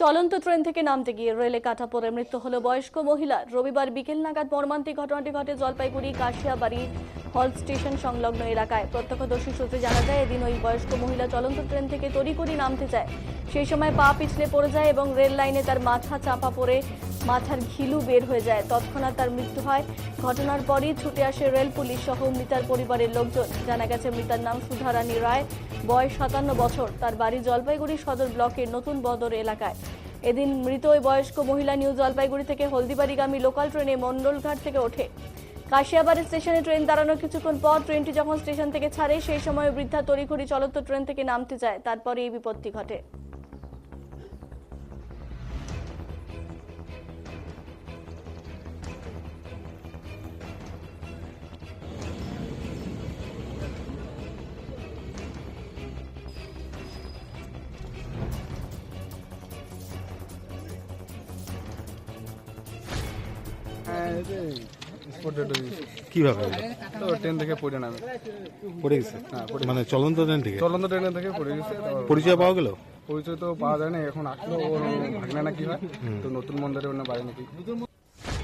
চলন্ত ট্রেন থেকে নামতে গিয়ে রেলে কাটা পড়ে মৃত্যু হলো বয়স্ক মহিলা। রবিবার বিকেল নাগাদ মর্মান্তিক ঘটনাটি ঘটে জলপাইগুড়ি, কাশিয়াবাড়ি, হল স্টেশন সংলগ্ন এলাকায়। প্রত্যক্ষদর্শী সূত্রে জানা যায়, এদিন ওই বয়স্ক মহিলা চলন্ত ট্রেন থেকে তড়িঘড়ি নামতে যায়। সেই সময় পা পিছলে পড়ে যায় এবং রেল লাইনে তার মাথা চাপা পড়ে মাথার ঘিলু বের হয়ে যায়। তৎক্ষণাৎ তার মৃত্যু হয়। ঘটনার পরই ছুটে আসে রেল পুলিশ সহ মৃতার পরিবারের লোকজন। জানা গেছে, মৃতার নাম সুধারানী রায়। বয়স সাতান্ন বছর। তার বাড়ি জলপাইগুড়ি সদর ব্লকের নতুন বদর এলাকায়। এদিন মৃত ওই বয়স্ক মহিলা নিউ জলপাইগুড়ি থেকে হলদিবাড়িগামী লোকাল ট্রেনে মণ্ডলঘাট থেকে ওঠে। কাশিয়াবাড়ি স্টেশনে ট্রেন দাঁড়ানোর কিছুক্ষণ পর ট্রেনটি যখন স্টেশন থেকে ছাড়ে, সেই সময় বৃদ্ধা তড়িঘড়ি চলন্ত ট্রেন থেকে নামতে যায়। তারপরে এই বিপত্তি ঘটে। কীভাবে? তো ট্রেন থেকে পড়ে নামে। পড়ে গেছে? হ্যাঁ মানে চলন্ত ট্রেন থেকে? চলন্ত থেকে পড়ে গেছে। পরিচয় পাওয়া গেল? পরিচয় তো পাওয়া যায় না এখন আসলো ওর না নাকি হয়। তো নতুন মন্দিরে বাড়ি নাকি।